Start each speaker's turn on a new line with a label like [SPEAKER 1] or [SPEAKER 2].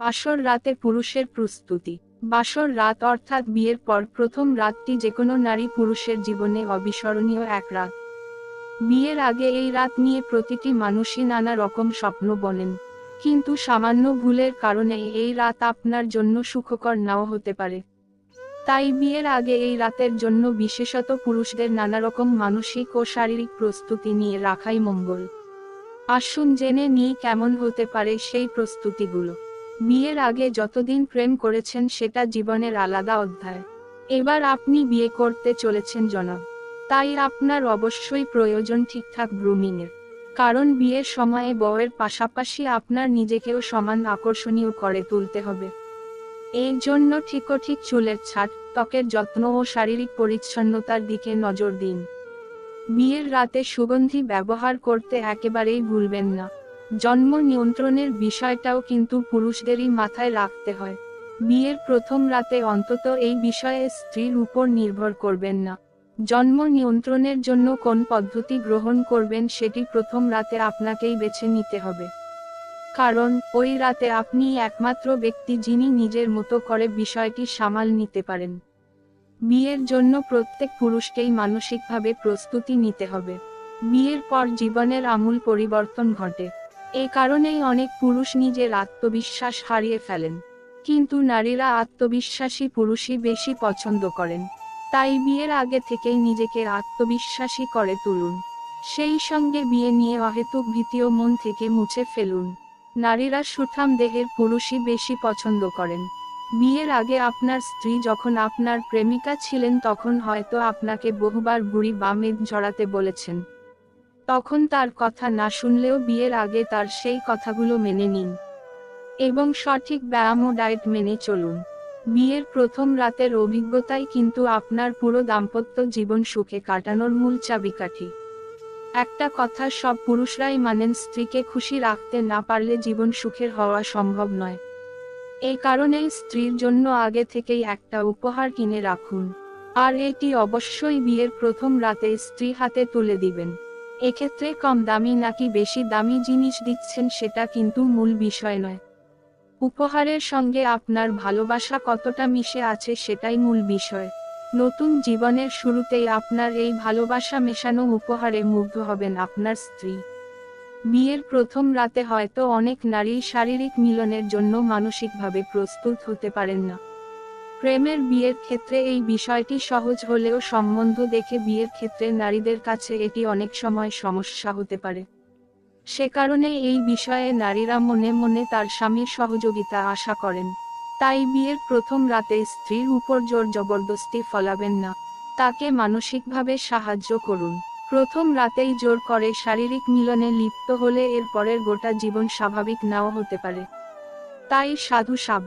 [SPEAKER 1] বাসর রাতে পুরুষের প্রস্তুতি। বাসর রাত অর্থাৎ বিয়ের পর প্রথম রাতটি যে কোনো নারী পুরুষের জীবনে অবিস্মরণীয় এক রাত। বিয়ের আগে এই রাত নিয়ে প্রতিটি মানুষই নানা রকম স্বপ্ন বলেন। কিন্তু সামান্য ভুলের কারণে এই রাত আপনার জন্য সুখকর নাও হতে পারে। তাই বিয়ের আগে এই রাতের জন্য বিশেষত পুরুষদের নানা রকম মানসিক ও শারীরিক প্রস্তুতি নিয়ে রাখাই মঙ্গল। আসুন জেনে নিয়ে কেমন হতে পারে সেই প্রস্তুতিগুলো। বিয়ের আগে যতদিন প্রেম করেছেন সেটা জীবনের আলাদা অধ্যায়। এবার আপনি বিয়ে করতে চলেছেন জনাব। তাই আপনার অবশ্যই প্রয়োজন ঠিকঠাক গ্রুমিংয়ের। কারণ বিয়ের সময়ে বউয়ের পাশাপাশি আপনার নিজেকেও সমান আকর্ষণীয় করে তুলতে হবে। এই জন্য ঠিকঠিক চুলের ছাট, ত্বকের যত্ন ও শারীরিক পরিচ্ছন্নতার দিকে নজর দিন। বিয়ের রাতে সুগন্ধি ব্যবহার করতে একেবারেই ভুলবেন না। জন্ম নিয়ন্ত্রণের বিষয়টাও কিন্তু পুরুষদেরই মাথায় রাখতে হয়। বিয়ের প্রথম রাতে অন্তত এই বিষয়ে স্ত্রীর উপর নির্ভর করবেন না। জন্ম নিয়ন্ত্রণের জন্য কোন পদ্ধতি গ্রহণ করবেন সেটি প্রথম রাতে আপনাকেই বেছে নিতে হবে। কারণ, ওই রাতে আপনি একমাত্র ব্যক্তি যিনি নিজের মতো করে বিষয়টি সামাল নিতে পারেন। বিয়ের জন্য প্রত্যেক পুরুষকেই মানসিকভাবে প্রস্তুতি নিতে হবে। বিয়ের পর জীবনের আমূল পরিবর্তন ঘটে। এ কারণেই অনেক পুরুষ নিজের আত্মবিশ্বাস হারিয়ে ফেলেন। কিন্তু নারীরা আত্মবিশ্বাসী পুরুষই বেশি পছন্দ করেন। তাই বিয়ের আগে থেকেই নিজেকে আত্মবিশ্বাসী করে তুলুন। সেই সঙ্গে বিয়ে নিয়ে অহেতুক ভীতিও মন থেকে মুছে ফেলুন। নারীরা সুঠাম দেহের পুরুষই বেশি পছন্দ করেন। বিয়ের আগে আপনার স্ত্রী যখন আপনার প্রেমিকা ছিলেন তখন হয়তো আপনাকে বহুবার বুড়ি বা মেদ ঝরাতে বলেছেন। তখন তার কথা না শুনলেও বিয়ের আগে তার সেই কথাগুলো মেনে নিন। এবং সঠিক ব্যায়াম ও ডায়েট মেনে চলুন। বিয়ের প্রথম রাতের অভিজ্ঞতাই কিন্তু আপনার পুরো দাম্পত্য জীবন সুখে কাটানোর মূল চাবিকাঠি। একটা কথা সব পুরুষরাই মানেন, স্ত্রীকে খুশি রাখতে না পারলে জীবন সুখের হওয়া সম্ভব নয়। এই কারণেই স্ত্রীর জন্য আগে থেকেই একটা উপহার কিনে রাখুন। আর এটি অবশ্যই বিয়ের প্রথম রাতে স্ত্রী হাতে তুলে দিবেন। এক্ষেত্রে কম দামি নাকি বেশি দামি জিনিস দিচ্ছেন সেটা কিন্তু মূল বিষয় নয়। উপহারের সঙ্গে আপনার ভালোবাসা কতটা মিশে আছে সেটাই মূল বিষয়। নতুন জীবনের শুরুতেই আপনার এই ভালোবাসা মেশানো উপহারে মুগ্ধ হবেন আপনার স্ত্রী। বিয়ের প্রথম রাতে হয়তো অনেক নারী শারীরিক মিলনের জন্য মানসিকভাবে প্রস্তুত হতে পারেন না। প্রেমের বিয়ের ক্ষেত্রে এই বিষয়টি সহজ হলেও সম্বন্ধ দেখে বিয়ের ক্ষেত্রে নারীদের কাছে এটি অনেক সময় সমস্যা হতে পারে। সে কারণে এই বিষয়ে নারীরা মনে মনে তার স্বামীর সহযোগিতা আশা করেন। তাই বিয়ের প্রথম রাতে স্ত্রীর উপর জোর জবরদস্তি ফলাবেন না। তাকে মানসিকভাবে সাহায্য করুন। প্রথম রাতেই জোর করে শারীরিক মিলনে লিপ্ত হলে এর পরের গোটা জীবন স্বাভাবিক নাও হতে পারে। তাই সাধু সাব